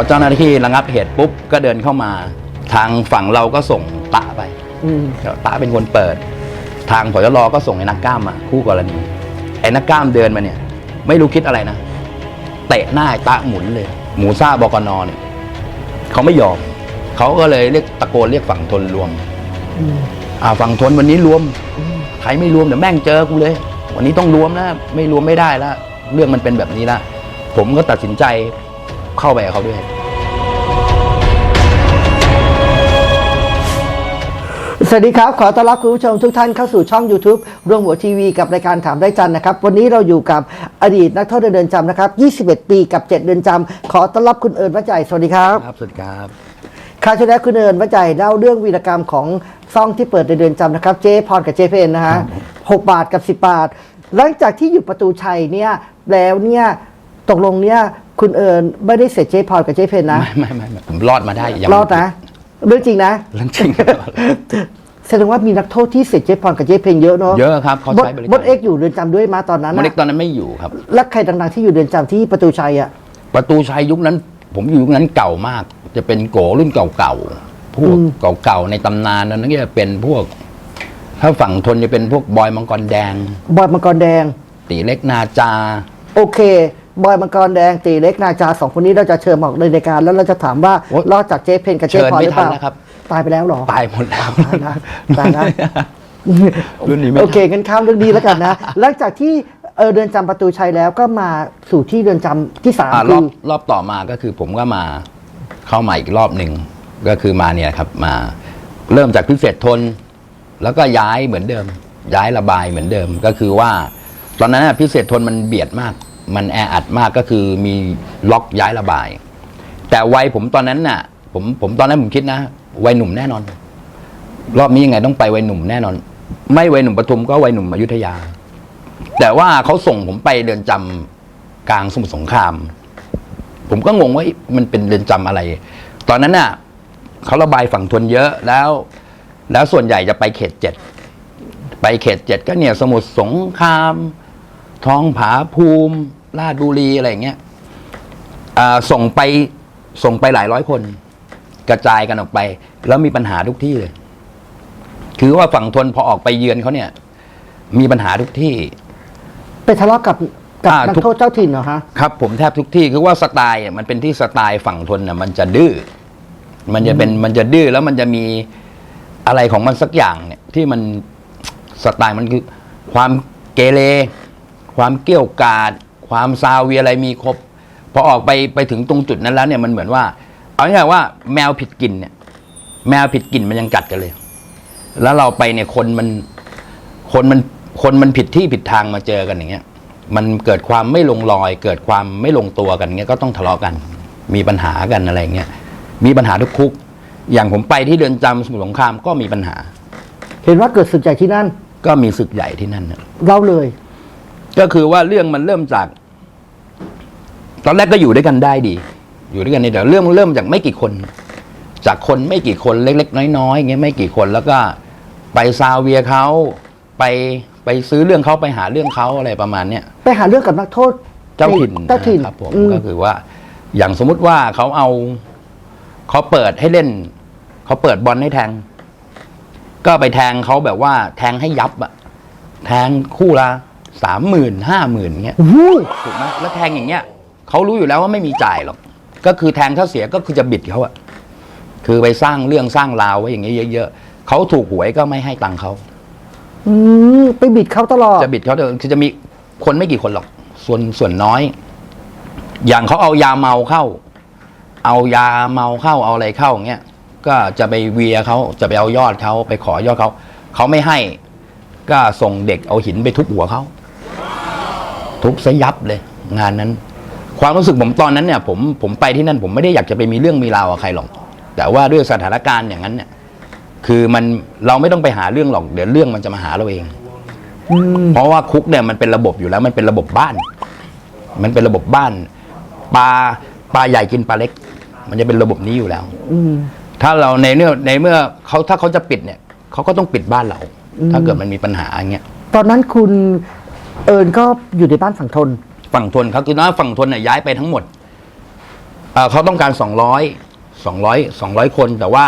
อเจ้าหน้าที่ระงับเหตุปุ๊บก็เดินเข้ามา ทางฝั่งเราก็ส่งตะไปอืมตะเป็นคนเปิด ทางผอรก็ส่งไอ้นักกล้ามมาคู่กรณีไอ้นักกล้ามเดินมาเนี่ย ไม่รู้คิดอะไรนะเตะหน้าไอ้ตะหมุนเลย หมูซ่าบกนเนี่ยเขาไม่ยอมเขาก็เลยเรียกตะโกนเรียกฝั่งทนรวมอืมอ่าฝั่งทนวันนี้รวมใครไม่รวมเดี๋ยวแม่งเจอกูเลย วันนี้ต้องรวมนะไม่รวมไม่ได้ละเรื่องมันเป็นแบบนี้ละผมก็ตัดสินใจ เข้าไปกับเขาด้วย สวัสดีครับ ขอต้อนรับคุณผู้ชมทุกท่านเข้าสู่ช่อง YouTube ร่วมหัวทีวีกับรายการถามได้จันนะครับ วันนี้เราอยู่กับอดีตนักโทษเรือนจำนะครับ 21 ปีกับ 7 เดือนจำขอต้อนรับคุณเอิญวัจใจสวัสดีครับครับสวัสดีครับคราวที่แล้วคุณเอิญวัจใจเล่าเรื่องวีรกรรมของซ่องที่เปิดในเดือนจำนะครับ เจ๊พรกับเจ๊เพนนะฮะหกบาทกับ 10 บาท หลังจากที่อยู่ประตูชัยเนี่ยแล้วเนี่ยตกลงเนี่ย คุณเอิญไม่ได้เสร็จเจ๊พรกับเจ๊เพนนะ ไม่ไม่ไม่ไม่ผมรอดมาได้ยังรอดนะเรื่องจริงนะเรื่องจริงแสดงว่ามีนักโทษที่เสร็จเจ๊พรกับเจ๊เพนเยอะเนาะเยอะครับเขาบดใช้บริบกาดรเอ็กซ์อยู่เรือนจำด้วยมาตอนนั้นมนะเล็กตอนนั้นไม่อยู่ครับ แล้วใครดังๆที่อยู่เรือนจำที่ประตูชัยอะประตูชัยยุคนั้น ผมอยู่ยุคนั้นเก่ามาก จะเป็นโกรุ่นเก่าๆพวกเก่าๆในตำนานนั้นก็จะเป็นพวก ถ้าฝั่งทนจะเป็นพวกบอยมังกรแดง บอยมังกรแดง ตีเล็กนาจา โอเค บอยมังกรแดงตีเล็กนาจาสองคนนี้เราจะเชิญมาออกในรายการแล้วเราจะถามว่าโอ๊ย รอดจากเจ๊เพนกับเจ๊เชิญพรไม่หรือเปทันล่าแล้วครับ ตายไปแล้วเหรอตายหมดแล้ว ตายนะตายนะ รุ่นนี้ไม่โอเคงั้นข้ามเรื่องนี้แล้วกันนะ หลังจากที่เออเรือนจำประตูชัยแล้วก็มาสู่ที่เรือนจำที่สามอ่ารคือบอ รอบต่อมาก็คือผมก็มาเข้ามาอีกรอบหนึ่งก็คือมาเนี่ยครับมาเริ่มจากพิเศษทน แล้วก็ย้ายเหมือนเดิม ย้ายระบายเหมือนเดิมก็คือว่า ตอนนั้นนะพิเศษทนมันเบียดมาก มันแออัดมากก็คือมีล็อกย้ายระบาย แต่วัยผมตอนนั้นน่ะ ผมผมตอนนั้นผมคิดนะวัยหนุ่มแน่นอน รอบนี้ยังไงต้องไปวัยหนุ่มแน่นอน ไม่วัยหนุ่มปทุมก็วัยหนุ่มอยุธยา แต่ว่าเขาส่งผมไปเรือนจำกลางสมุทรสงคราม ผมก็งงว่ามันเป็นเรือนจำอะไร ตอนนั้นน่ะเขาระบายฝั่งทนเยอะแล้ว แล้วส่วนใหญ่จะไปเขตเจ็ดไปเขตเจ็ดก็เนี่ยสมุทรสงครามทองผาภูมิ ราชบุรีอะไรอย่างเงี้ยอ่าส่งไปส่งไปหลายร้อยคน กระจายกันออกไป แล้วมีปัญหาทุกที่เลย คือว่าฝั่งทนพอออกไปเยือนเขาเนี่ย มีปัญหาทุกที่ ไปทะเลาะกับกับอ่านักทุกโทษเจ้าถิ่นเหรอฮะครับผมแทบทุกที่คือว่าสไตล์อะมันเป็นที่สไตล์ฝั่งทนน่ะมันจะดื้อมันจะเป็นมันจะดื้อแล้วมันจะมีอะไรของมันสักอย่างเนี่ย ที่มันสไตล์มันคือ ความเกเรความเกี้ยวกาด ความซาเวียอะไรมีครบพอออกไปไปถึงตรงจุดนั้นแล้วเนี่ยมันเหมือนว่า เอาง่ายๆว่าแมวผิดกลิ่นเนี่ย แมวผิดกลิ่นมันยังกัดกันเลย แล้วเราไปเนี่ยคนมันคนมันคนมันผิดที่ผิดทางมาเจอกันอย่างเงี้ย มันเกิดความไม่ลงรอย เกิดความไม่ลงตัวกันเงี้ยก็ต้องทะเลาะกัน มีปัญหากันอะไรเงี้ยมีปัญหาทุกคุก อย่างผมไปที่เรือนจำสมุทรสงครามก็มีปัญหา เห็นว่าเกิดศึกใหญ่ที่นั่น ก็มีศึกใหญ่ที่นั่นนะเล่าเลย ก็คือว่าเรื่องมันเริ่มจาก ตอนแรกก็อยู่ด้วยกันได้ดี อยู่ด้วยกันในแต่เรื่องมันเริ่มจากไม่กี่คน จากคนไม่กี่คนเล็ก ๆ น้อยๆอย่างเงี้ยไม่กี่คนแล้วก็ไปซาเวียเขาไปไปซื้อเรื่องเขาไปหาเรื่องเขาอะไรประมาณเนี้ยไปหาเรื่องกับนักโทษเจ้าถิ่นเจ้าถิ่นครับผมอืมก็คือว่า อย่างสมมุติว่าเขาเอาเขาเปิดให้เล่นเขาเปิดบอลให้แทง ก็ไปแทงเขาแบบว่า แทงให้ยับอะแทงคู่ละสามหมื่นห้าหมื่นเงี้ยโอ้โหถูกไหมแล้วแทงอย่างเงี้ย เขารู้อยู่แล้วว่าไม่มีจ่ายหรอก ก็คือแทงถ้าเสียก็คือจะบิดเขาอะคือไปสร้างเรื่องสร้างราวไว้อย่างเงี้ยเยอะๆเขาถูกหวยก็ไม่ให้ตังค์เขาอืมไปบิดเขาตลอด จะบิดเขาเดินคือจะมีคนไม่กี่คนหรอก ส่วนส่วนน้อย อย่างเขาเอายาเมาเข้า เอายาเมาเข้าเอาอะไรเข้าอย่างเงี้ยก็จะไปเวียเขาจะไปเอายอดเขาไปขอยอดเขาเขาไม่ให้ ก็ส่งเด็กเอาหินไปทุบหัวเขาทุบซะยับเลย งานนั้น ความรู้สึกผมตอนนั้นเนี่ยผมผมไปที่นั่นผมไม่ได้อยากจะไปมีเรื่องมีราวกับใครหรอก แต่ว่าด้วยสถานการณ์อย่างนั้นเนี่ย คือมันเราไม่ต้องไปหาเรื่องหรอกเดี๋ยวเรื่องมันจะมาหาเราเองอืมเพราะว่าคุกเนี่ยมันเป็นระบบอยู่แล้วมันเป็นระบบบ้าน มันเป็นระบบบ้านปลาปลาใหญ่กินปลาเล็ก มันจะเป็นระบบนี้อยู่แล้วอืมถ้าเราในเมื่อในเมื่อเขาถ้าเขาจะปิดเนี่ยเขาก็ต้องปิดบ้านเราอืมถ้าเกิดมันมีปัญหาอย่างเงี้ยตอนนั้นคุณเอิญก็อยู่ในบ้านฝั่งทน ฝั่งทนเขาคือน้าฝั่งทนเนี่ยย้ายไปทั้งหมดเอเอ่อเขาต้องการสองร้อยสองร้อยสองร้อยคน แต่ว่า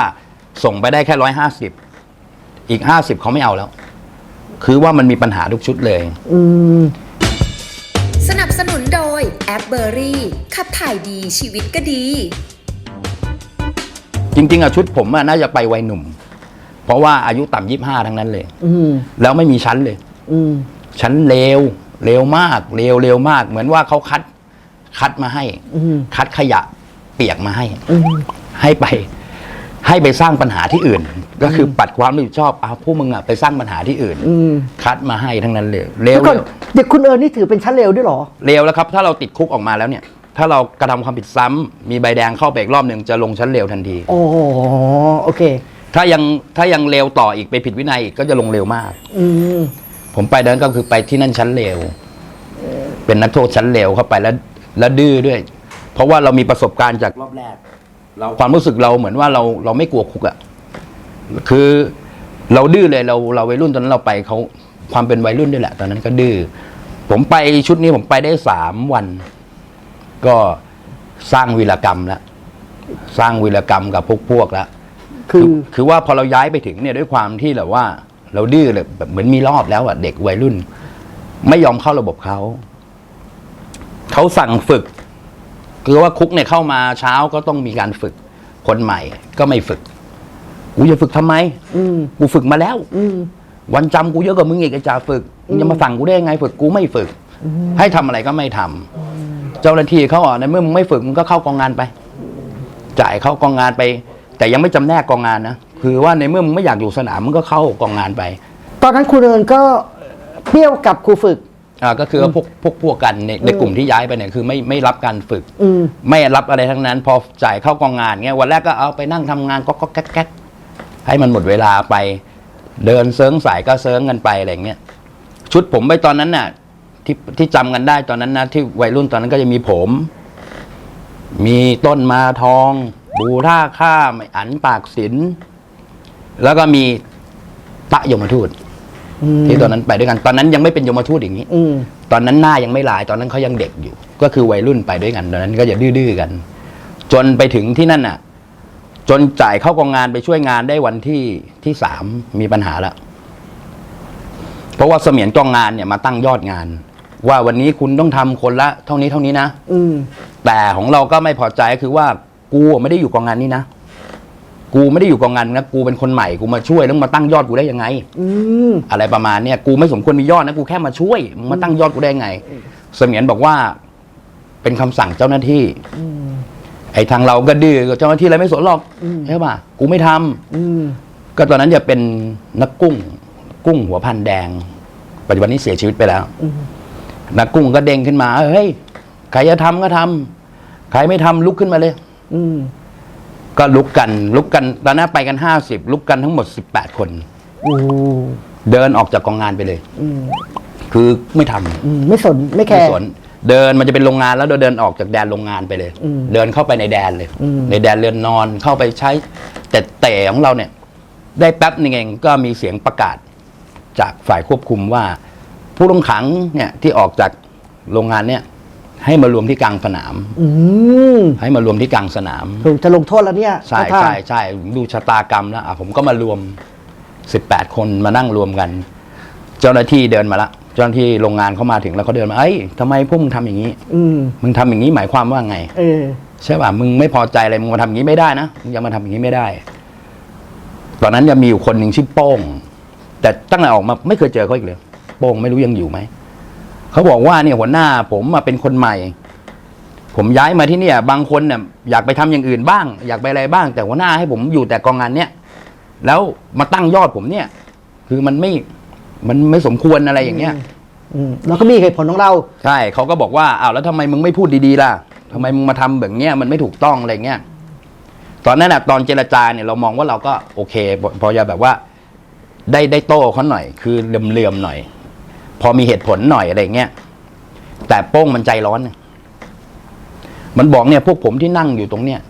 ส่งไปได้แค่ร้อยห้าสิบอีกห้าสิบเขาไม่เอาแล้ว คือว่ามันมีปัญหาทุกชุดเลย อืมสนับสนุนโดยแอปเบอรี่ขับถ่ายดีชีวิตก็ดี จริง ๆอะชุดผมอะน่าจะไปวัยหนุ่ม เพราะว่าอายุต่ำยี่ห้าทั้งนั้นเลยอืมแล้วไม่มีชั้นเลยอืมชั้นเลว เลวมากเลวเลวมาก เหมือนว่าเขาคัดคัดมาให้อืมคัดขยะเปียกมาให้อืมให้ไป ให้ไปสร้างปัญหาที่อื่น ก็คือปัดความรับผิดชอบเอาพวกมึงอะไปสร้างปัญหาที่อื่นอืมคัดมาให้ทั้งนั้นเลยเลเดี๋ยววก่อนเลวเด็กคุณเอิญนี่ถือเป็นชั้นเลวด้วยเหรอเลวแล้วครับ ถ้าเราติดคุกออกมาแล้วเนี่ย ถ้าเรากระทำความผิดซ้ำมีใบแดงเข้าไปอีกรอบหนึ่งจะลงชั้นเลวทันทีโอ้โหโอเค ถ้ายังถ้ายังเลวต่ออีกไปผิดวินัยอีกก็จะลงเร็วมาก อืม ผมไปนั้นก็คือไปที่นั่นชั้นเลวเป็นนักโทษชั้นเลวเข้าไปแล้ว แล้วดื้อด้วย เพราะว่าเรามีประสบการณ์จากรอบแรก เราความรู้สึกเราเหมือนว่าเราเราไม่กลัวคุกอะคือเราดื้อเลยเราเราวัยรุ่นตอนนั้นเราไปเขาความเป็นวัยรุ่นด้วยแหละ ตอนนั้นก็ดื้อผมไปชุดนี้ผมไปได้สามวัน ก็สร้างวีรกรรมแล้วสร้างวีรกรรมกับพวกพวกแล้วคือคือว่าพอเราย้ายไปถึงเนี่ยด้วยความที่แบบว่า เราดื้อเลยแบบเหมือนมีรอบแล้วอะเด็กวัยรุ่น ไม่ยอมเข้าระบบเขาเขาสั่งฝึก คือว่าคุกเนี่ยเข้ามาเช้าก็ต้องมีการฝึก คนใหม่ก็ไม่ฝึกกูจะฝึกทำไม อืมกูฝึกมาแล้ว อืมวันจำกูเยอะกว่ามึงอีกไอ้จ่าฝึกมึงจะมาสั่งกูได้ยังไงฝึกกูไม่ฝึก ให้ทำอะไรก็ไม่ทำเจ้าหน้าที่เขาอะในเมื่อมึงไม่ฝึกมึงก็เข้ากองงานไป จ่ายเข้ากองงานไป แต่ยังไม่จำแนกกองงานนะ คือว่าในเมื่อมึงไม่อยากอยู่สนามมึงก็เข้ากองงานไปตอนนั้นคุณเอิญก็เปรี้ยวกับครูฝึก อ่าก็คือว่าพวกพวกพวกกันในในกลุ่มที่ย้ายไปเนี่ยคือไม่ไม่รับการฝึก อืม ไม่รับอะไรทั้งนั้น พอจ่ายเข้ากองงานเงี้ยวันแรกก็เอาไปนั่งทำงานก็ก็แก๊กแก๊กให้มันหมดเวลาไป เดินเซิงสายก็เซิงกันไปอะไรเงี้ยชุดผมไปตอนนั้นน่ะ ที่ที่จำกันได้ตอนนั้นนะที่วัยรุ่นตอนนั้นก็จะมีผม มีต้นมาทอง บูท่าข้ามอันปากศิล แล้วก็มีตะยมทูตอืมที่ตอนนั้นไปด้วยกัน ตอนนั้นยังไม่เป็นยมทูตอย่างนี้ อืมตอนนั้นหน้ายังไม่ลาย ตอนนั้นเขายังเด็กอยู่ ก็คือวัยรุ่นไปด้วยกัน ตอนนั้นก็จะดื้อๆกัน จนไปถึงที่นั่นน่ะ จนจ่ายเข้ากองงานไปช่วยงานได้วันที่ที่สามมีปัญหาแล้วเพราะว่าเสมียนกองงานเนี่ยมาตั้งยอดงาน ว่าวันนี้คุณต้องทำคนละ เท่านี้เท่านี้นะอืมแต่ของเราก็ไม่พอใจก็คือว่ากูไม่ได้อยู่กองงานนี้นะ กูไม่ได้อยู่กองงานนะกูเป็นคนใหม่กูมาช่วยแล้วมึงมาตั้งยอดกูได้ยังไง อืม อะไรประมาณเนี้ยกูไม่สมควรมียอดนะกูแค่มาช่วยมึงมาตั้งยอดกูได้ไง เสมียนบอกว่า เป็นคำสั่งเจ้าหน้าที่ อืม ไอ้ทางเราก็ดื้อเจ้าหน้าที่อะไรไม่สนหรอกอืม ใช่ป่ะกูไม่ทำอืม ก็ตอนนั้นจะเป็นนักกุ้ง กุ้งหัวพันแดง ปัจจุบันนี้เสียชีวิตไปแล้ว อืม นักกุ้งก็เด้งขึ้นมาเฮ้ยใครจะทำก็ทำใครไม่ทำลุกขึ้นมาเลย อืม ก็ลุกกันลุกกันตอนนั้นไปกันห้าสิบลุกกันทั้งหมดสิบแปดคนโอ้เดินออกจากกองงานไปเลย อืมคือไม่ทำอืมไม่สนไม่แคไม่ร์ สนเดินมันจะเป็นโรงงานแล้วเราเดินออกจากแดนโรงงานไปเลย อืมเดินเข้าไปในแดนเลย อืม ในแดนเรือนนอนเข้าไปใช้ แต่แต่ของเราเนี่ย ได้แป๊บหนึงเองก็มีเสียงประกาศ จากฝ่ายควบคุมว่า ผู้ต้องขังเนี่ยที่ออกจากโรงงานเนี่ย ให้มารวมที่กลางสนาม อืมให้มารวมที่กลางสนาม ถูกจะลงโทษแล้วเนี่ยใช่ท่าทางใช่ใช่ดูชะตากรรมแล้วอะผมก็มารวมสิบแปดคนมานั่งรวมกัน เจ้าหน้าที่เดินมาละเจ้าหน้าที่โรงงานเขามาถึงแล้วเขาเดินมาเอ้ยทำไมพวกมึงทำอย่างนี้ อืมมึงทำอย่างนี้หมายความว่าไง เออ ใช่ป่ะมึงไม่พอใจอะไรมึงมาทำอย่างนี้ไม่ได้นะมึงยังมาทำอย่างนี้ไม่ได้ ตอนนั้นจะมีอยู่คนหนึ่งชื่อโป้ง แต่ตั้งแต่ออกมาไม่เคยเจอเขาอีกเลย โป้งไม่รู้ยังอยู่ไหม เขาบอกว่าเนี่ยหัวหน้าผมมาเป็นคนใหม่ ผมย้ายมาที่เนี่ย บางคนเนี่ยอยากไปทำอย่างอื่นบ้าง อยากไปอะไรบ้าง แต่หัวหน้าให้ผมอยู่แต่กองงานเนี่ยแล้วมาตั้งยอดผมเนี่ย คือมันไม่มันไม่สมควรอะไรอย่างเงี้ยอืมแล้วก็มีเหตุผลของเรา ใช่เขาก็บอกว่าอ้าวแล้วทำไมมึงไม่พูดดีๆล่ะทำไมมึงมาทำแบบเนี้ยมันไม่ถูกต้องอะไรเงี้ยตอนนั้นอะตอนเจรจาเนี่ยเรามองว่าเราก็โอเคพอพอจะแบบว่า ได้ได้โต้เขาหน่อย คือเหลื่อมๆหน่อย พอมีเหตุผลหน่อยอะไรเงี้ยแต่โป้งมันใจร้อนน่ะมันบอกเนี่ย พวกผมที่นั่งอยู่ตรงเนี้ย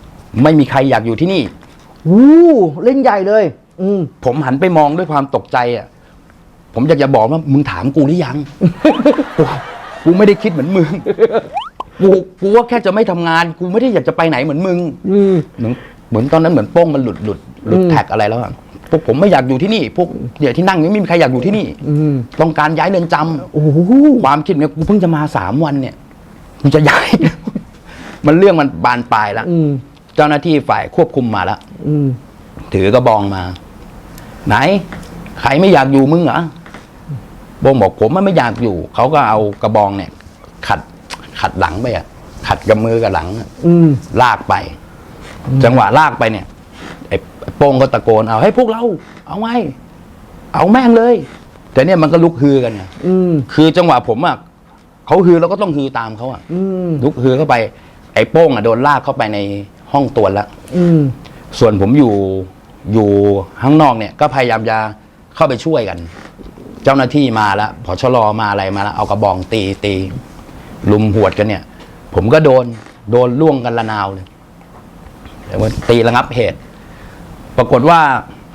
ไม่มีใครอยากอยู่ที่นี่วู้เล่นใหญ่เลย อืมผมหันไปมองด้วยความตกใจอะ ผมอยากจะบอกว่ามึงถามกูหรือยังกูกูไม่ได้คิดเหมือนมึงกูกูว่าแค่จะไม่ทำงาน กูไม่ได้อยากจะไปไหนเหมือนมึง อืมเหมือนเหมือนตอนนั้นเหมือนโป้งมันหลุดหลุดหลุดอืมแท็กอะไรแล้วอะพ วกผมไม่อยากอยู่ที่นี่ พวกเดี๋ยวที่นั่งนี้ไม่มีใครอยากอยู่ที่นี่ อืมต้องการย้ายเรือนจำโอ้โหความคิดเนี่ยกูเพิ่งจะมาสามวันเนี่ยกูจะย้าย มันเรื่องมันบานปลายแล้วอืมเจ้าหน้าที่ฝ่ายควบคุมมาแล้ว อืมถือกระบองมา ไหน ใครไม่อยากอยู่มึงเหรอโบงบอกผมมันไม่อยากอยู่ เขาก็เอากระบองเนี่ย ขัดขัดหลังไปอะขัดกับมือกับหลังอะอืมลากไป จังหวะลากไปเนี่ยไอ้ไอ้โป้งก็ตะโกนเอาให้ยพวกเรา เอาไง เอาแม่งเลย แต่เนี่ยมันก็ลุกฮือกันไงอืมคือจังหวะผมอะเขาฮือเราก็ต้องฮือตามเขาอะอืมลุกฮือเข้าไป ไอ้โป้งอะโดนลากเข้าไปในห้องตรวจแล้วอืมส่วนผมอยู่อยู่ข้างนอกเนี่ย ก็พยายามจะเข้าไปช่วยกัน เจ้าหน้าที่มาแล้วพอชลอมาอะไรมาแล้วเอากระบองตีตีลุมหวดกันเนี่ย ผมก็โดน โดนล่วงกันละนาวเลยแต่ว่าตีระงับเหตุ ปรากฏว่า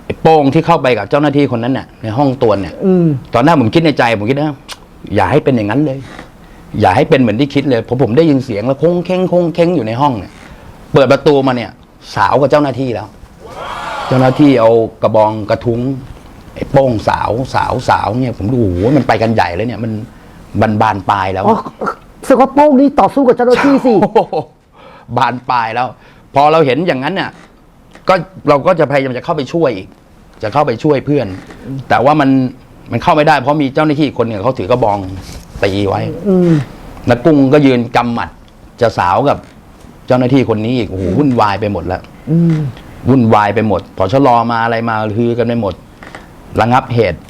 ไอ้โป้งที่เข้าไปกับเจ้าหน้าที่คนนั้นเนี่ยในห้องตรวจเนี่ย อืม ตอนหน้าผมคิดในใจผมคิดนะอย่าให้เป็นอย่างนั้นเลย อย่าให้เป็นเหมือนที่คิดเลยเพราะผมได้ยินเสียงแล้วคงเค้งคงเค้งอยู่ในห้องเนี่ย เปิดประตูมาเนี่ย สาวกับเจ้าหน้าที่แล้ว เจ้าหน้าที่เอากระบองกระทุ้งไอ้โป้งสาวสาวสาวเนี่ยผมดูโอ้โหมันไปกันใหญ่เลยเนี่ยมันบันบานปลายแล้ว อ๋อแสดงว่าโป้งนี่ต่อสู้กับเจ้าหน้าที่สิ โอ้โหบานปลายแล้ว พอเราเห็นอย่างนั้นเนี่ย ก็เราก็จะพยายามจะเข้าไปช่วยอีกจะเข้าไปช่วยเพื่อน แต่ว่ามันมันเข้าไม่ได้เพราะมีเจ้าหน้าที่อีกคนหนึ่งเขาถือกระบองตีไว้อืมนักกุ้งก็ยืนกำหมัด จะสาวกับเจ้าหน้าที่คนนี้อีกโอ้โหวุ่นวายไปหมดแล้วอืมวุ่นวายไปหมดพอชะลอมาอะไรมาฮือกันไปหมดระงับเหตุ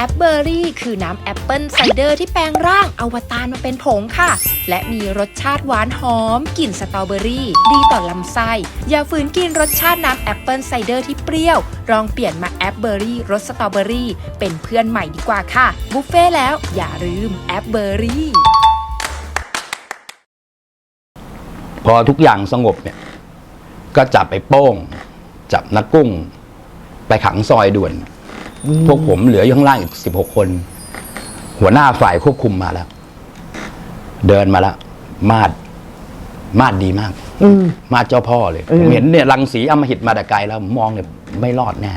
แอปเบอร์รี่คือน้ำแอปเปิลไซเดอร์ที่แปลงร่างอวตารมาเป็นผงค่ะ และมีรสชาติหวานหอมกลิ่นสตรอเบอรี่ ดีต่อลำไส้ อย่าฝืนกินรสชาติน้ำแอปเปิลไซเดอร์ที่เปรี้ยว ลองเปลี่ยนมาแอปเบอร์รี่รสสตรอเบอรี่ เป็นเพื่อนใหม่ดีกว่าค่ะ บุฟเฟ่แล้วอย่าลืมแอปเบอร์รี่พอทุกอย่างสงบเนี่ย ก็จับไปโป้ง จับนักกุ้ง ไปขังซอยด่วน พวกผมเหลืออยู่ข้างล่างอีกสิบหกคน หัวหน้าฝ่ายควบคุมมาแล้ว เดินมาแล้ว มาด มาดดีมากอืมมาดเจ้าพ่อเลยเออผมเห็นเนี่ยรังสีอำมหิตมาแต่ไกลแล้วผมมองเนี่ยไม่รอดแน่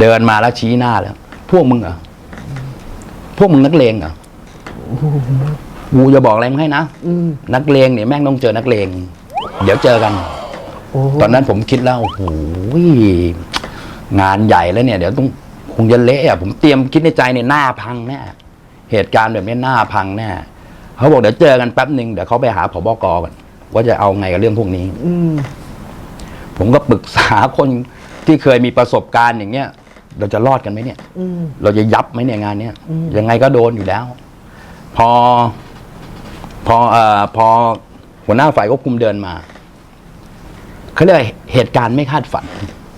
เดินมาแล้วชี้หน้าแล้ว พวกมึงเหรอพวกมึงนักเลงเหรอกูจะบอกอะไรมึงให้นะอืมนักเลงเนี่ยแม่งต้องเจอนักเลง เดี๋ยวเจอกันโอ้ตอนนั้นผมคิดแล้วโอ้โหงานใหญ่แล้วเนี่ย เดี๋ยวต้องค งจะเละอะผมเตรียมคิดในใจเนี่ยหน้าพังแน่เหตุการณ์แบบนี้หน้าพังแน่เขาบอกเดี๋ยวเจอกันแป๊บหนึ่งเดี๋ยวเขาไปหาผบกก่อนว่าจะเอาไงกับเรื่องพวกนี้ อืมผมก็ปรึกษาคนที่เคยมีประสบการณ์อย่างเงี้ย เราจะรอดกันไหมเนี่ย อืม เราจะยับไหมเนี่ยงานเนี้ยอืม ยังไงก็โดนอยู่แล้ว พอ พอเอ่อพอหัวหน้าฝ่ายควบคุมเดินมาเขาเรียกว่าเหตุการณ์ไม่คาดฝัน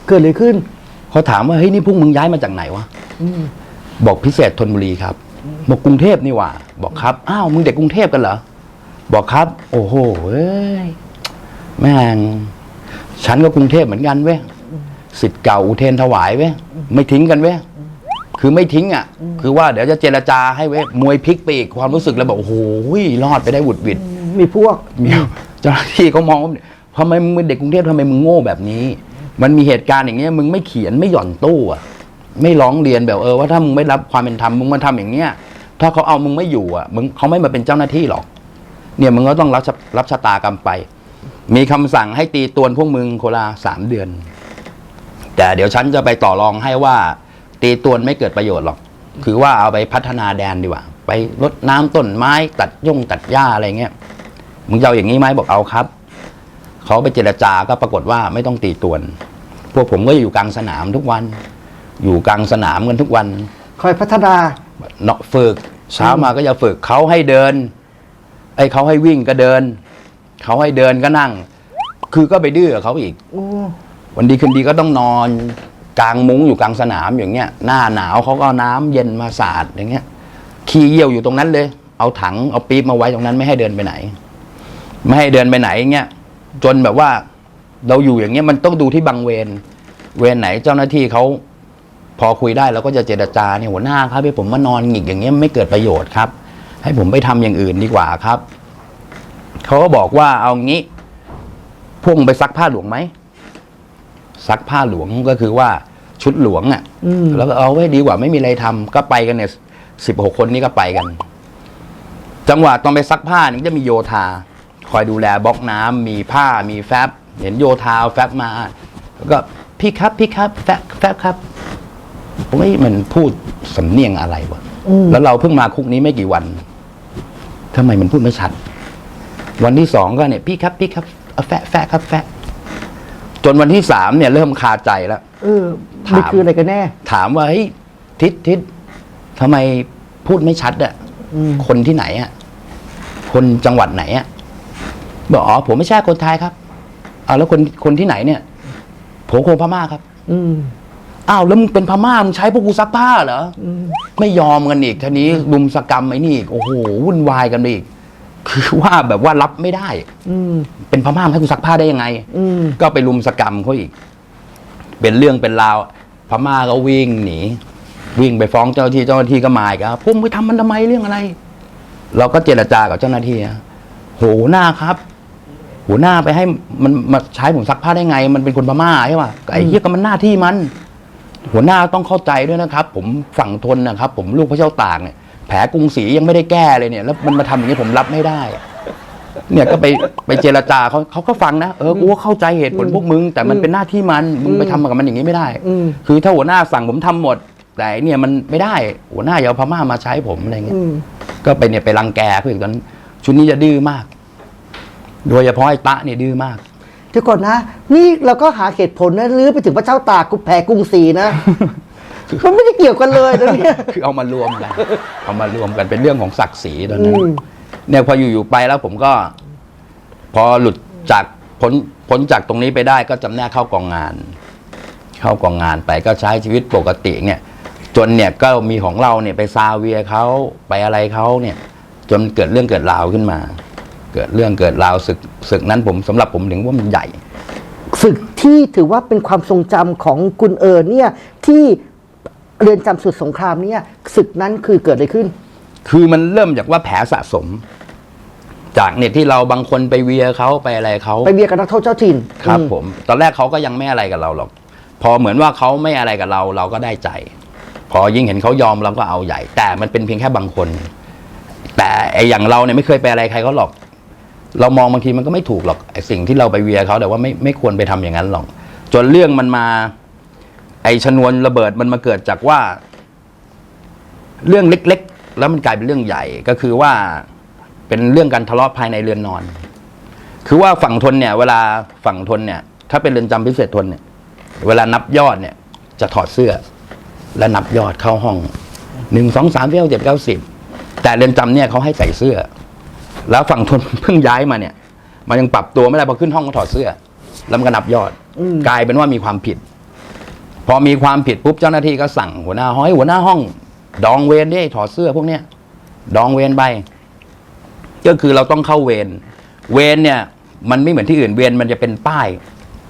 เกิดอะไรขึ้น เขาถามว่าเฮ้ยนี่พวกมึงย้ายมาจากไหนวะอืมบอกพิเศษธนบุรีครับบอกกรุงเทพนี่หว่า บอกครับอ้าวมึงเด็กกรุงเทพกันเหรอบอกครับ โอ้โหเอ้ยแม่งฉันก็กรุงเทพเหมือนกันเว้ยสิทธิ์เก่าอุเทนถวายเว้ยไม่ทิ้งกันเว้ยคือไม่ทิ้งอะ คือว่าเดี๋ยวจะเจรจาให้เว้ยมวยพลิกไปอีกความรู้สึกแล้วบอกโอ้โหรอดไปได้หวุดหวิดมีพวกมีเจ้าหน้าที่เขามองว่าทำไมมึงเป็นเด็กกรุงเทพทำไมมึงโง่แบบนี้ มันมีเหตุการณ์อย่างเงี้ยมึงไม่เขียนไม่หย่อนตู้อะไม่ร้องเรียนแบบเออว่าถ้ามึงไม่รับความเป็นธรรมมึงมาทำอย่างเงี้ย ถ้าเขาเอามึงไม่อยู่อะมึงเขาไม่มาเป็นเจ้าหน้าที่หรอก เนี่ยมึงก็ต้องรับรับชะตากรรมไป มีคำสั่งให้ตีตวนพวกมึงโคลาสามเดือน แต่เดี๋ยวฉันจะไปต่อรองให้ว่า ตีตวนไม่เกิดประโยชน์หรอก คือว่าเอาไปพัฒนาแดนดีกว่า ไปรดน้ำต้นไม้ตัดย่งตัดหญ้าอะไรเงี้ยมึงจะเอาอย่างนี้ไหมบอกเอาครับ เขาไปเจรจาก็ปรากฏว่าไม่ต้องตีตวน พวกผมก็อยู่กลางสนามทุกวัน อยู่กลางสนามกันทุกวันคอยพัฒนาเนาะฝึกเช้ามาก็จะฝึกเขาให้เดิน ไอ้เขาให้วิ่งก็เดิน เขาให้เดินก็นั่ง คือก็ไปดื้อกับเขาอีกโอ้วันดีคืนดีก็ต้องนอน กลางมุ้งอยู่กลางสนามอย่างเงี้ย หน้าหนาวเขาก็เอาน้ำเย็นมาสาดอย่างเงี้ย ขี้เยี่ยวอยู่ตรงนั้นเลย เอาถังเอาปี๊บมาไว้ตรงนั้นไม่ให้เดินไปไหน ไม่ให้เดินไปไหนอย่างเงี้ย จนแบบว่าเราอยู่อย่างเงี้ยมันต้องดูที่บางเวรเวรไหนเจ้าหน้าที่เขาพอคุยได้เราก็จะเจรจาเนี่ยหัวหน้าครับให้ผมมานอนหงิกอย่างเงี้ยไม่เกิดประโยชน์ครับ ให้ผมไปทำอย่างอื่นดีกว่าครับเขาก็บอกว่าเอางี้พวกมึงไปซักผ้าหลวงไหมซักผ้าหลวงก็คือว่าชุดหลวงอะ่ะอืมแล้วก็เอาไว้ดีกว่าไม่มีอะไรทำก็ไปกันเนี่ยสิบหกคนนี้ก็ไปกัน จังหวะตอนไปซักผ้านี่ก็จะมีโยธา คอยดูแลบล็อกน้ำมีผ้ามีแฟบเห็นโยธาเอาแฟบมา แล้วก็พี่ครับพี่ครับแฟบแฟบครับผมว่ามันพูดสำเนียงอะไรวะอืมแล้วเราเพิ่งมาคุกนี้ไม่กี่วันทำไมมันพูดไม่ชัด วันที่สองก็เนี่ยพี่ครับพี่ครับเอาแฟะแฟะครับแฟะจนวันที่สามเนี่ยเริ่มคาใจแล้วเออมันคืออะไรกันแน่ ถามว่าเฮ้ยทิศทิศทำไมพูดไม่ชัดอะอืมคนที่ไหนอะคนจังหวัดไหนอะ บอกอ๋อผมไม่ใช่คนไทยครับอ้าวแล้วคนคนที่ไหนเนี่ย ผมคนพม่าครับ อืมอ้าวแล้วมึงเป็นพม่ามึงใช้พวกกูซักผ้าเหรออืมไม่ยอมกันอีกทีนี้รุมสกรรมไอ้นี่อีกโอ้โหวุ่นวายกันไปอีก คือว่าแบบว่ารับไม่ได้ อืมเป็นพม่าให้กูซักผ้าได้ยังไง อืมก็ไปรุมสกรรมเขาอีก เป็นเรื่องเป็นราว พม่าก็วิ่งหนี วิ่งไปฟ้องเจ้าหน้าที่เจ้าหน้าที่ก็มาอีกครับผมไปทำมันทำไมเรื่องอะไร เราก็เจรจากับเจ้าหน้าที่นะโหหัวหน้าครับ หัวหน้าไปให้มันมาใช้ผมซักผ้าได้ไง มันเป็นคนพม่าใช่ป่ะไอ้เหี้ยก็มันหน้าที่มัน หัวหน้าต้องเข้าใจด้วยนะครับ ผมฝั่งทนนะครับ ผมลูกพระเจ้าตากเนี่ยแผลกรุงศรียังไม่ได้แก้เลยเนี่ย แล้วมันมาทำอย่างนี้ผมรับไม่ได้ เนี่ยก็ไปไปเจรจาเขาเขาก็ฟังนะเออกูก็เข้าใจเหตุผลพวกมึง แต่มันเป็นหน้าที่มันมึงไปทำกับมันอย่างนี้ไม่ได้อืมคือถ้าหัวหน้าสั่งผมทำหมด แต่ไอ้เนี่ยมันไม่ได้หัวหน้าอย่าเอาพม่ามาใช้ผมอะไรเงี้ยอืมก็ไปเนี่ยไปรังแกเขาอีกตอนนั้นชุดนี้จะดื้อมาก โดยเฉพาะไอ้ตะเนี่ยดื้อมาก เดี๋ยวก่อนนะ นี่เราก็หาเหตุผลนะลื้อไปถึงพระเจ้าตากกุแผ่กรุงศรีนะ มันไม่ได้เกี่ยวกันเลยนะเนี่ย คือเอามารวมกัน เอามารวมกันเป็นเรื่องของศักดิ์ศรีตอนอืนั้นมเนี่ยพออยู่ๆไปแล้วผมก็ พอหลุดจากพ้นพ้นจากตรงนี้ไปได้ก็จำแนกเข้ากองงาน เข้ากองงานไปก็ใช้ชีวิตปกติเนี่ย จนเนี่ยก็มีของเราเนี่ยไปซาเวียเขาไปอะไรเขาเนี่ย จนเกิดเรื่องเกิดราวขึ้นมา เกิดเรื่องเกิดราวศึกศึกนั้นผมสำหรับผมถึงว่ามันใหญ่ศึกที่ถือว่าเป็นความทรงจำของคุณเอิญเนี่ยที่เรือนจำสุดสงครามเนี่ยศึกนั้นคือเกิดอะไรขึ้น คือมันเริ่มจากว่าแผลสะสม จากเนี่ยที่เราบางคนไปเวียเขาไปอะไรเขาไปเบียร์กับนักโทษเจ้าถิ่นครับอืผม ตอนแรกเขาก็ยังไม่อะไรกับเราหรอก พอเหมือนว่าเขาไม่อะไรกับเรา เราก็ได้ใจ พอยิ่งเห็นเขายอมเราก็เอาใหญ่ แต่มันเป็นเพียงแค่บางคน แต่ไออย่างเราเนี่ยไม่เคยไปอะไรใครเขาหรอก เรามองบางทีมันก็ไม่ถูกหรอกไอสิ่งที่เราไปเวียเขาแต่ว่าไม่ไม่ควรไปทำอย่างนั้นหรอก จนเรื่องมันมา ไอชนวนระเบิดมันมาเกิดจากว่า เรื่องเล็ก ๆ แล้วมันกลายเป็นเรื่องใหญ่ก็คือว่าเป็นเรื่องการทะเลาะภายในเรือนนอน คือว่าฝั่งทนเนี่ย เวลาฝั่งทนเนี่ย ถ้าเป็นเรือนจำพิเศษทนเนี่ย เวลานับยอดเนี่ย จะถอดเสื้อ และนับยอดเข้าห้องหนึ่งสองสามเเจ็ดเก้าสิบแต่เรือนจำเนี่ยเขาให้ใส่เสื้อ แล้วฝั่งทนเพิ่งย้ายมาเนี่ย มันยังปรับตัวไม่ได้พอขึ้นห้องก็ถอดเสื้อ แล้วมันก็นับยอดอืมกลายเป็นว่ามีความผิด พอมีความผิดปุ๊บเจ้าหน้าที่ก็สั่งหัวหน้าห้องให้หัวหน้าห้อง ดองเวรดิถอดเสื้อพวกเนี้ยดองเวรไปก็คือเราต้องเข้าเวรเวรเนี่ย มันไม่เหมือนที่อื่นเวรมันจะเป็นป้าย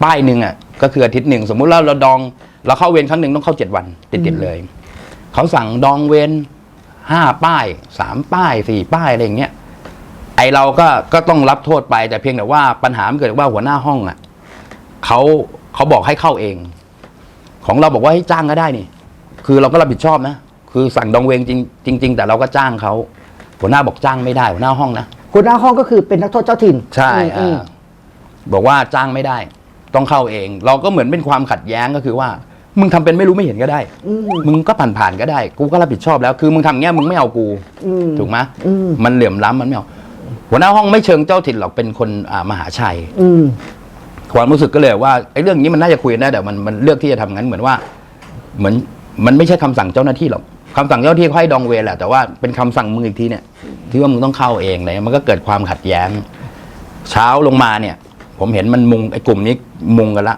ป้ายหนึ่งอะ ก็คืออาทิตย์หนึ่งสมมุติเราเราดอง เราเข้าเวรครั้งหนึ่งต้องเข้าเจ็ดวันติดๆเลยเขาสั่งดองเวรห้าป้ายสามป้ายสี่ป้ายอะไรอย่างเงี้ยไอเราก็ก็ต้องรับโทษไป แต่เพียงแต่ว่าปัญหามันเกิดว่าหัวหน้าห้องอะเขาเขาบอกให้เข้าเอง ของเราบอกว่าให้จ้างก็ได้นี่ คือเราก็รับผิดชอบนะ คือสั่งดองเวงจริงจริง ๆ แต่เราก็จ้างเขาหัวหน้าบอกจ้างไม่ได้ หัวหน้าห้องนะหัวหน้าห้องก็คือเป็นนักโทษเจ้าถิ่นใช่อืมอ่าบอกว่าจ้างไม่ได้ ต้องเข้าเอง เราก็เหมือนเป็นความขัดแย้งก็คือว่า มึงทำเป็นไม่รู้ไม่เห็นก็ได้อืมมึงก็ผ่านผ่านๆก็ได้ กูก็รับผิดชอบแล้ว คือมึงทำเงี้ยมึงไม่เอากูอืมถูกไหมอืมมันเหลื่อมล้ำมันไม่เอา หัวหน้าห้องไม่เชิงเจ้าถิ่นหรอกเป็นคนอ่ามหาชัย อืม ความรู้สึกก็เลยว่าไอ้เรื่องนี้มันน่าจะคุยกันได้แต่มันมันเลือกที่จะทำงั้นเหมือนว่า เหมือนมันไม่ใช่คำสั่งเจ้าหน้าที่หรอกคำสั่งเจ้าหน้าที่เขาให้ดองเวรแหละแต่ว่าเป็นคำสั่งมึงอีกทีเนี่ยที่ว่ามึงต้องเข้าเองเลยมันก็เกิดความขัดแย้ง เช้าลงมาเนี่ย ผมเห็นมันมุงไอ้กลุ่มนี้มุงกันละ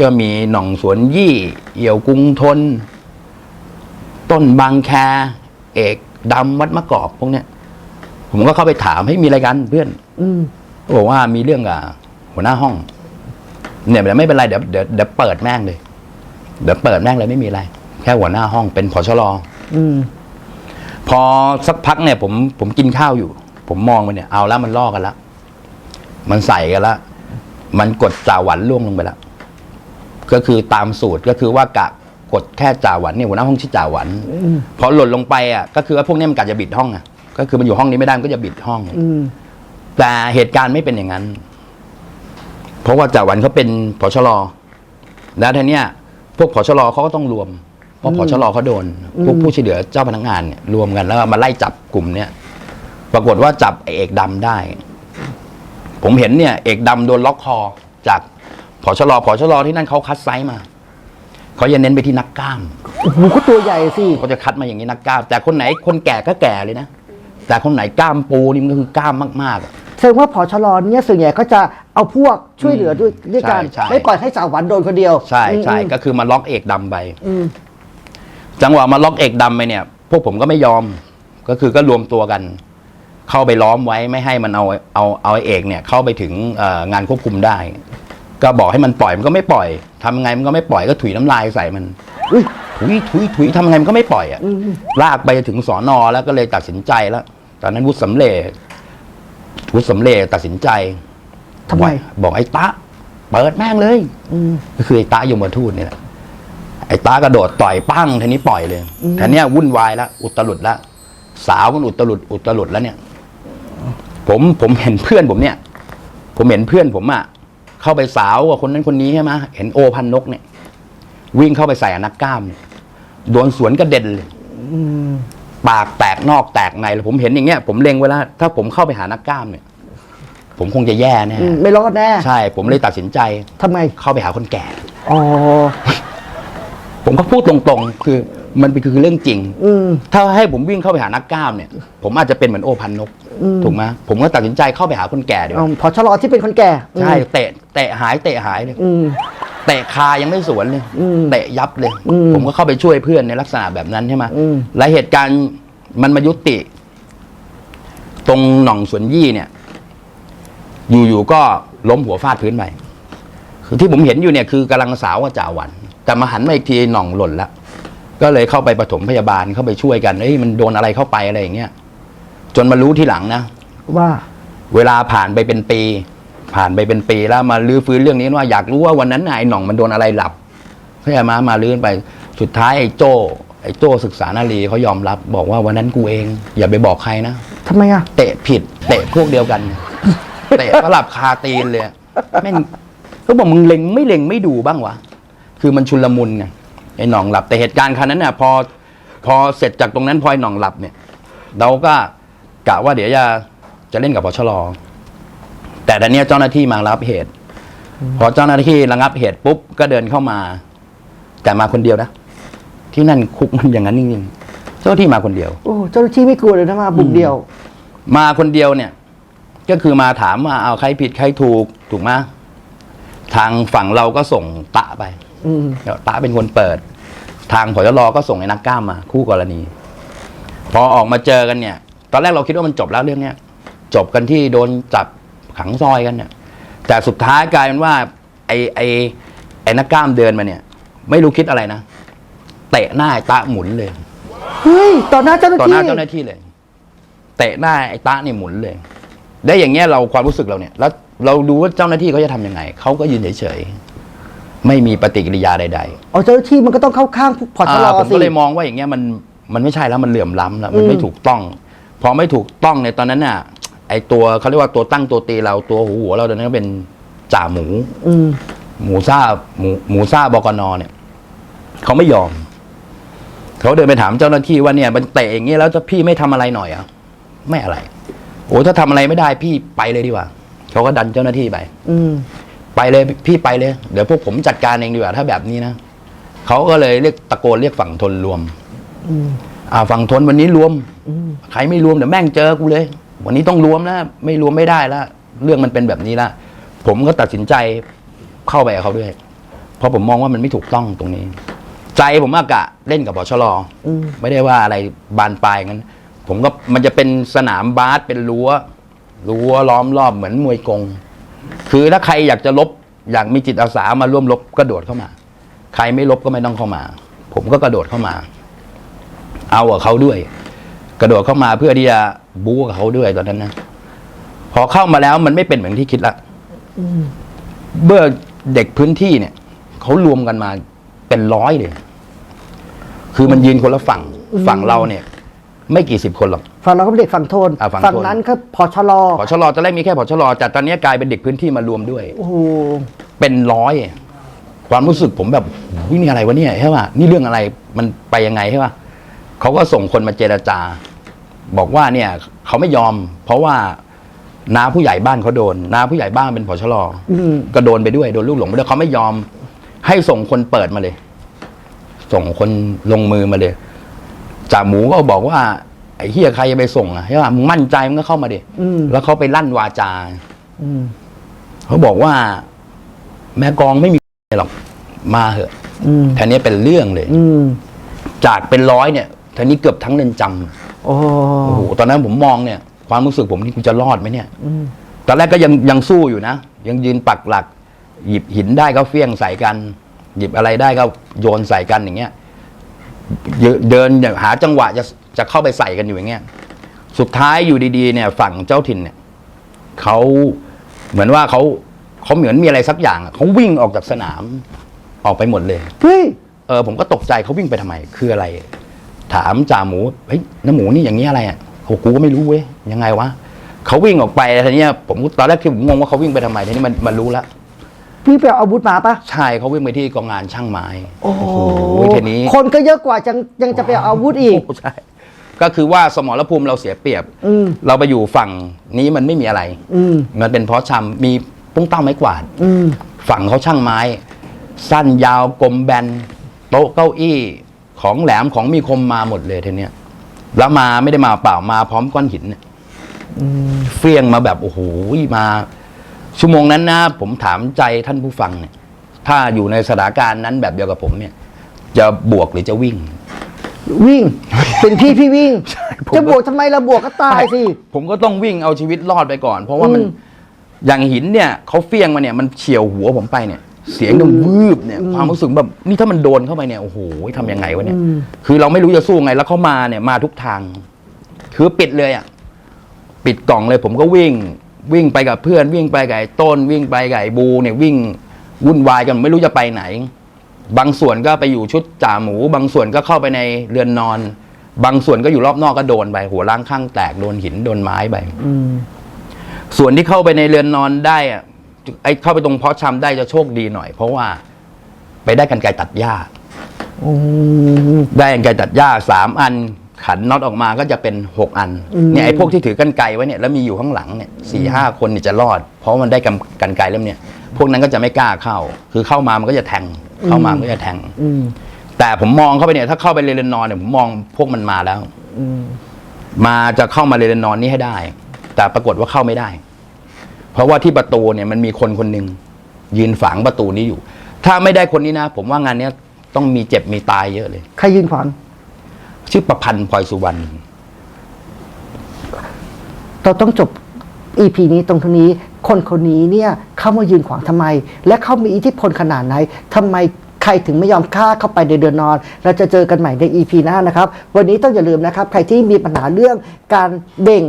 ก็มีหน่องสวนยี่เอี่ยวกรุงทน ต้นบางแค เอกดำวัดมะกอกพวกเนี้ย ผมก็เข้าไปถามให้ยมีอะไรกันเพื่อนอืมเขาบอกว่ามีเรื่องกับหัวหน้าห้อง เนี่ยแต่ไม่เป็นไรเดี๋ยวเดี๋ยวเดี๋ยวเปิดแม่งเลย เดี๋ยวเปิดแม่งเลยไม่มีอะไร แค่หัวหน้าห้องเป็นผชรอืมพอสักพักเนี่ยผมผมกินข้าวอยู่ ผมมองไปเนี่ยเอาแล้วมันล่อกันละมันใส่กันละมันกดจ่าหวันล่วงลงไปแล้วก็คือตามสูตรก็คือว่ากะกดแค่จ่าหวันเนี่ยหัวหน้าห้องชื่อจ่าหวันพอหล่นลงไปอะก็คือว่าพวกเนี้มันกะจะบิดห้องอะ ก็คือมันอยู่ห้องนี้ไม่ได้มันก็จะบิดห้อง อืม แต่เหตุการณ์ไม่เป็นอย่างนั้น เพราะว่าจ่าหวันเขาเป็นผชรแล้วทีเนี้ย พวกผชรเขาก็ต้องรวม เพราะผชรเขาโดน พวกผู้ช่วยเหลือเจ้าพนักงานเนี่ยรวมกันแล้วมาไล่จับกลุ่มเนี้ยปรากฏว่าจับไอ้เอกดำได้ ผมเห็นเนี่ย เอกดำโดนล็อกคอ จากผชรผชรที่นั่นเขาคัดไซส์มาเขาจะเน้นไปที่นักกล้าม โอ้โหก็ตัวใหญ่สิ เขาจะคัดมาอย่างนี้นักกล้ามแต่คนไหนคนแก่ก็แก่เลยนะ แต่คนไหนกล้ามปูนี่มันก็คือกล้ามมากๆอะแสดงว่าผอชลเนี่ยส่วนใหญ่ก็จะเอาพวกช่วยเหลือด้วยด้วยกันใช่ใช่ ไม่ปล่อยให้สาวหวันโดนคนเดียวใช่ใช่อืมก็คือมาล็อกเอกดำไป อืมจังหวะมาล็อกเอกดำไปเนี่ย พวกผมก็ไม่ยอม ก็คือก็รวมตัวกัน เข้าไปล้อมไว้ไม่ให้มันเอาเอาเอาไอ้เอกเนี่ย เข้าไปถึงเอ่องานควบคุมได้ ก็บอกให้มันปล่อยมันก็ไม่ปล่อยทำไงมันก็ไม่ปล่อยก็ถุยน้ำลายใส่มันอุ๊ยถุยถุยถุยทำไงมันก็ไม่ปล่อยอะอืมลากไปถึงสอนอแล้วก็เลยตัดสินใจแล้ว ตอนนั้นวุฒิสำเร็จวุฒิสำเร็จตัดสินใจทำไมบอกไอ้ตะเปิดแม่งเลย อืม ก็คือไอ้ตายมทูตเนี่ยแหละไอ้ตากระโดดต่อยปั้งทีนี้ปล่อยเลยอืมทีเนี้ยวุ่นวายแล้วอุตลุดแล้วสาวมันอุตลุดอุตลุดแล้วเนี่ย ผมผมเห็นเพื่อนผมเนี่ย ผมเห็นเพื่อนผมอะเข้าไปสาวกับคนนั้นคนนี้ใช่ไหมเห็นโอพันนกเนี่ย วิ่งเข้าไปใส่อนักกล้ามเนี่ยโดนสวนกระเด็นเลยอืม ปากแตกนอกแตกในเลยผมเห็นอย่างเงี้ยผมเล็งไว้แล้วถ้าผมเข้าไปหานักกล้ามเนี่ย ผมคงจะแย่แน่อืมไม่รอดแน่ใช่ผมเลยตัดสินใจทำไม เข้าไปหาคนแก่ อ๋อ ผมก็พูดตรงๆ คือมันเป็นคือเรื่องจริง อืม ถ้าให้ผมวิ่งเข้าไปหานักกล้ามเนี่ย ผมอาจจะเป็นเหมือนโอพันนกอืม ถูกไหมผมก็ตัดสินใจเข้าไปหาคนแก่ดีกอ๋อว่าผอชลที่เป็นคนแก่ใช่เตะเตะหายเตะหายเลยอืม เตะคายังไม่สวนเลยอืมเตะยับเลย อืมผมก็เข้าไปช่วยเพื่อนในลักษณะแบบนั้นใช่ไหมอืม และเหตุการณ์มันมายุติ ตรงหน่องสวนยี่เนี่ย อยู่ๆก็ล้มหัวฟาดพื้นไปคือที่ผมเห็นอยู่เนี่ยคือกำลังสาวกับจ่าหวัน แต่มาหันมาอีกทีหน่องหล่นแล้ว ก็เลยเข้าไปปฐมพยาบาลเข้าไปช่วยกันเอ้ยมันโดนอะไรเข้าไปอะไรอย่างเงี้ยจนมารู้ทีหลังนะ ว่า เวลาผ่านไปเป็นปี ผ่านไปเป็นปีแล้วมาลื้อฟื้นเรื่องนี้ว่าอยากรู้ว่าวันนั้นน่ะไอ้หน่องมันโดนอะไรหลับเข้าใจมามาลื้อไป สุดท้ายไอ้โจ้ไอ้โจ้ศึกษานารีเขายอมรับ บอกว่าวันนั้นกูเอง อย่าไปบอกใครนะทำไมอะเตะผิดเตะพวกเดียวกันเตะสลับคาตีนเลยแม่งเขาบอกมึงเล็งไม่เล็งไม่ดูบ้างวะคือมันชุลมุนไงไอ้หน่องหลับแต่เหตุการณ์ครั้งนั้นเนี่ยพอพอเสร็จจากตรงนั้นพลอยหน่องหลับเนี่ย เราก็กะว่าเดี๋ยวจะจะเล่นกับพชร แต่ตอนนี้ยเจ้าหน้าที่มาระงับเหตุ พอเจ้าหน้าที่ระงับเหตุปุ๊บก็เดินเข้ามา แต่มาคนเดียวนะที่นั่นคุกมันอย่างนั้นจริงๆเจ้าหน้าที่มาคนเดียว โอ้เจ้าหน้าที่ไม่กลัวเลยนะมาบุกเดียว มาคนเดียวเนี่ย ก็คือมาถามว่าเอาใครผิดใครถูกถูกไหมทางฝั่งเราก็ส่งตะไปอืมเดี๋ยวตะเป็นคนเปิด ทางผอรก็ส่งไอ้นักกล้ามมา คู่กรณี พอออกมาเจอกันเนี่ย ตอนแรกเราคิดว่ามันจบแล้วเรื่องเนี้ยจบกันที่โดนจับ ขังซอยกันเนี่ยแต่สุดท้ายกลายเป็นว่า ไอ้ไอ้ไอ้นักกล้ามเดินมาเนี่ย ไม่รู้คิดอะไรนะเตะหน้าไอ้ตะหมุนเลยเฮ้ยต่อหน้าเจ้าหน้าต่อหที่น้าเจ้าหน้าที่เลย เตะหน้าไอ้ตะนี่หมุนเลย ได้อย่างเงี้ยเราความรู้สึกเราเนี่ย แล้วเราดูว่าเจ้าหน้าที่เขาจะทำยังไงเขาก็ยืนเฉยๆไม่มีปฏิกิริยาใดอ๋อเจ้าหน้าที่มันก็ต้องเข้าข้างผๆอชลอ่าผมสิ ก็เลยมองว่าอย่างเงี้ยมันมันไม่ใช่แล้วมันเหลื่อมล้ำแล้วมันไม่อืม ถูกต้อง พอไม่ถูกต้องในยตอนนั้นน่ะ ไอ้ตัวเขาเรียกว่าตัวตั้งตัวตีเราตัวหัวหัวเราตอนนั้นก็เป็นจ่าหมู อืม หมูซ่าหมูหมูซ่าบกนเนี่ยเขาไม่ยอม เขาเดินไปถามเจ้าหน้าที่ว่าเนี่ยมันเตะอย่างเงี้ยแล้วจะพี่ไม่ทำอะไรหน่อยอะไม่อะไรโอ้ถ้าทำอะไรไม่ได้พี่ไปเลยดีกว่าเขาก็ดันเจ้าหน้าที่ไป อืมไปเลยพี่ไปเลย เดี๋ยวพวกผมจัดการเองดีกว่าถ้าแบบนี้นะเขาก็เลยเรียกตะโกนเรียกฝั่งทนรวม อืมอ่าฝั่งทนวันนี้รวมอืมใครไม่รวมเดี๋ยวแม่งเจอกูเลย วันนี้ต้องรวมนะไม่รวมไม่ได้ละเรื่องมันเป็นแบบนี้ละผมก็ตัดสินใจเข้าไปกับเขาด้วย เพราะผมมองว่ามันไม่ถูกต้องตรงนี้ ใจผมอากะเล่นกับบชรอืมไม่ได้ว่าอะไรบานปลายงั้น ผมก็มันจะเป็นสนามบาสเป็นรั้วรั้วล้อมรอบเหมือนมวยกง คือถ้าใครอยากจะลบอยากมีจิตอาสามาร่วมลบกระโดดเข้ามา ใครไม่ลบก็ไม่ต้องเข้ามา ผมก็กระโดดเข้ามา เอากับเขาด้วย กระโดดเข้ามาเพื่อที่จะบู๊กับเขาด้วยตอนนั้นนะพอเข้ามาแล้วมันไม่เป็นเหมือนที่คิดละเมื่อเด็กพื้นที่เนี่ยเขารวมกันมาเป็นร้อยเลยคือมันยืนคนละฝั่งฝั่งเราเนี่ย ไม่กี่สิบคนหรอกฝั่งเราก็เป็นเด็กฝั่งโทนอ่าฝั่งโทน ฝั่งนั้นก็พอชะลอพอชะลอตอนแรกมีแค่พอชะลอแต่ตอนนี้กลายเป็นเด็กพื้นที่มารวมด้วย โอ้โหเป็นร้อย ความรู้สึกผมแบบวินี่อะไรวะเนี่ยใช่ป่ะนี่เรื่องอะไรมันไปยังไงใช่ป่ะ เขาก็ส่งคนมาเจรจา บอกว่าเนี่ยเขาไม่ยอม เพราะว่าน้าผู้ใหญ่บ้านเขาโดนน้าผู้ใหญ่บ้านเป็นผอชลออืมก็โดนไปด้วยโดนลูกหลงไปด้วยเขาไม่ยอม ให้ส่งคนเปิดมาเลย ส่งคนลงมือมาเลยจ่าหมูก็บอกว่าไอ้เฮียใครจะไปส่งอะใช่ป่ะมึงมั่นใจมึงก็เข้ามาดิอืมแล้วเขาไปลั่นวาจาอืมเขาบอกว่า แม่กองไม่มีหรอกมาเหอะอืมแทนนี้เป็นเรื่องเลยอืมจากเป็นร้อยเนี่ยแทนนี้เกือบทั้งเรือนจำโอ้โอ้โหตอนนั้นผมมองเนี่ยความรู้สึกผมนี่กูจะรอดไหมเนี่ย อืมตอนแรกก็ยังยังสู้อยู่นะ ยังยืนปักหลัก หยิบหินได้ก็เฟี้ยงใส่กัน หยิบอะไรได้ก็โยนใส่กันอย่างเงี้ยเดินเดินอย่างหาจังหวะจะจะเข้าไปใส่กันอยู่อย่างเงี้ยสุดท้ายอยู่ดีๆ เนี่ย ฝั่งเจ้าถิ่นเนี่ยเขาเหมือนว่าเขาเขาเหมือนมีอะไรสักอย่างอะเขาวิ่งออกจากสนามออกไปหมดเลย เฮ้ย เออผมก็ตกใจเขาวิ่งไปทำไม คืออะไร ถามจ่าหมูเฮ้ยน้าหมูนี่อย่างนี้อะไรอะโหกูก็ไม่รู้เว้ยยังไงวะเขาวิ่งออกไปทีเนี้ยผมตอนแรกคือผมงงว่าเขาวิ่งไปทำไมทีนี้มันมันรู้แล้วพี่ไปเอาอาวุธมาปะใช่เขาวิ่งไปที่กองงานช่างไม้ โอ้โหทีนี้ คนก็เยอะกว่าจังยังจะไปเอาอาวุธอีกโใช่ก็คือว่าสมรภูมิเราเสียเปรียบอืมเราไปอยู่ฝั่งนี้มันไม่มีอะไรอืมมันเป็นเพราะชำมีปุ้งเต้าไม้กวาดอืมฝั่งเขาช่างไม้ สั้นยาวกลมแบน โต๊ะเก้าอี้ ของแหลมของมีคมมาหมดเลยทีเนี้ยแล้วมาไม่ได้มาเปล่ามาพร้อมก้อนหินเนี่ยอืมเฟี้ยงมาแบบโอ้โหมา ชั่วโมงนั้นนะผมถามใจท่านผู้ฟังเนี่ย ถ้าอยู่ในสถานการณ์นั้นแบบเดียวกับผมเนี่ย จะบวกหรือจะวิ่ง วิ่ง เป็นพี่พี่วิ่งผมจะบวกทำไมเราบวกก็ตายสิ ผมก็ต้องวิ่งเอาชีวิตรอดไปก่อน เพราะว่ามันอืมอย่างหินเนี่ยเขาเฟี้ยงมาเนี่ยมันเฉียวหัวผมไปเนี่ย เสียงดังวืบเนี่ยความรู้สึกแบบนี่ถ้ามันโดนเข้าไปเนี่ยโอ้โหทำยังไงวะเนี่ยอืมคือเราไม่รู้จะสู้ไงแล้วเขามาเนี่ยมาทุกทาง คือปิดเลยอะปิดกล่องเลยผมก็วิ่ง วิ่งไปกับเพื่อน วิ่งไปกับไอ้ต้น วิ่งไปกับไอ้บูเนี่ยวิ่งวุ่นวายกันไม่รู้จะไปไหน บางส่วนก็ไปอยู่ชุดจ่าหมู บางส่วนก็เข้าไปในเรือนนอน บางส่วนก็อยู่รอบนอกก็โดนไปหัวล้างข้างแตกโดนหินโดนไม้ไปอืมส่วนที่เข้าไปในเรือนนอนได้อะ ไอ้เข้าไปตรงเพาะชำได้จะโชคดีหน่อย เพราะว่าไปได้กันไกรตัดหญ้าอืมได้กันไกรตัดหญ้าสามอันขันน็อตออกมาก็จะเป็นหกอันอืมเนี่ยไอ้พวกที่ถือกันไกรไว้เนี่ยแล้วมีอยู่ข้างหลังเนี่ยสี่ห้าคนเนี่ยจะรอด เพราะมันได้กันกันไกรเล่มเนี่ยพวกนั้นก็จะไม่กล้าเข้า คือเข้ามามันก็จะแทงเข้ามามันก็จะแทงอืมแต่ผมมองเข้าไปเนี่ย ถ้าเข้าไปเรือนนอนเนี่ยผมมองพวกมันมาแล้วอืมมาจะเข้ามาเรือนนอนนี้ให้ได้ แต่ปรากฏว่าเข้าไม่ได้ เพราะว่าที่ประตูเนี่ยมันมีคนคนหนึ่งยืนฝังประตูนี้อยู่ ถ้าไม่ได้คนนี้นะ ผมว่างานเนี้ยต้องมีเจ็บมีตายเยอะเลย ใครยืนขวางชื่อประพันธ์พลอยสุวรรณเราต้องจบ EP นี้ตรงทนี้ คนคนนี้เนี่ยเข้ามายืนขวางทำไม และเขามีอิทธิพลขนาดไหนทำไมใครถึงไม่ยอมฆ่าเข้าไปในเดือนนอน เราจะเจอกันใหม่ใน EP หน้านะครับ วันนี้ต้องอย่าลืมนะครับ ใครที่มีปัญหาเรื่องการเบ่ง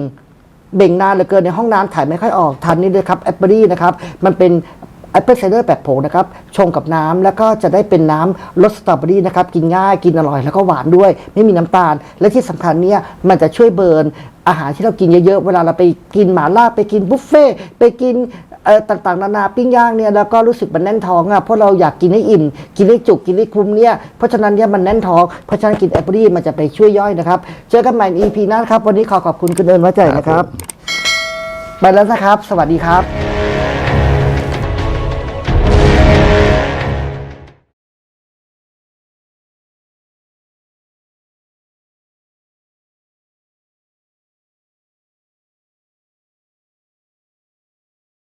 เบ่งนานเหลือเกินในห้องน้ำถ่ายไม่ค่อยออกทันนี่เลยครับแอปเปิลนะครับมันเป็นแอปเปิลไซเดอร์แบบผงนะครับชงกับน้ำแล้วก็จะได้เป็นน้ำรสสตรอเบอรี่นะครับกินง่ายกินอร่อยแล้วก็หวานด้วย ไม่มีน้ำตาล และที่สำคัญเนี่ยมันจะช่วยเบิร์นอาหารที่เรากินเยอะๆ เวลาเราไปกินหมาล่าไปกินบุฟเฟ่ต์ไปกิน ต่างๆนานาปิ้งย่างเนี่ยแล้วก็รู้สึกมันแน่นท้องอะเพราะเราอยากกินให้อิ่ม กินให้จุกกินให้คุ้มเนี่ยเพราะฉะนั้นเนี่ยมันแน่นท้องเพราะฉะนั้นกินแอปเปิลมันจะไปช่วยย่อยนะครับเจอกันใหม่ใน EP หน้านะครับวันนี้ขอขอบคุณคุณเอิญไว้ใจนะครับ ไปแล้วนะครับ สวัสดีครับ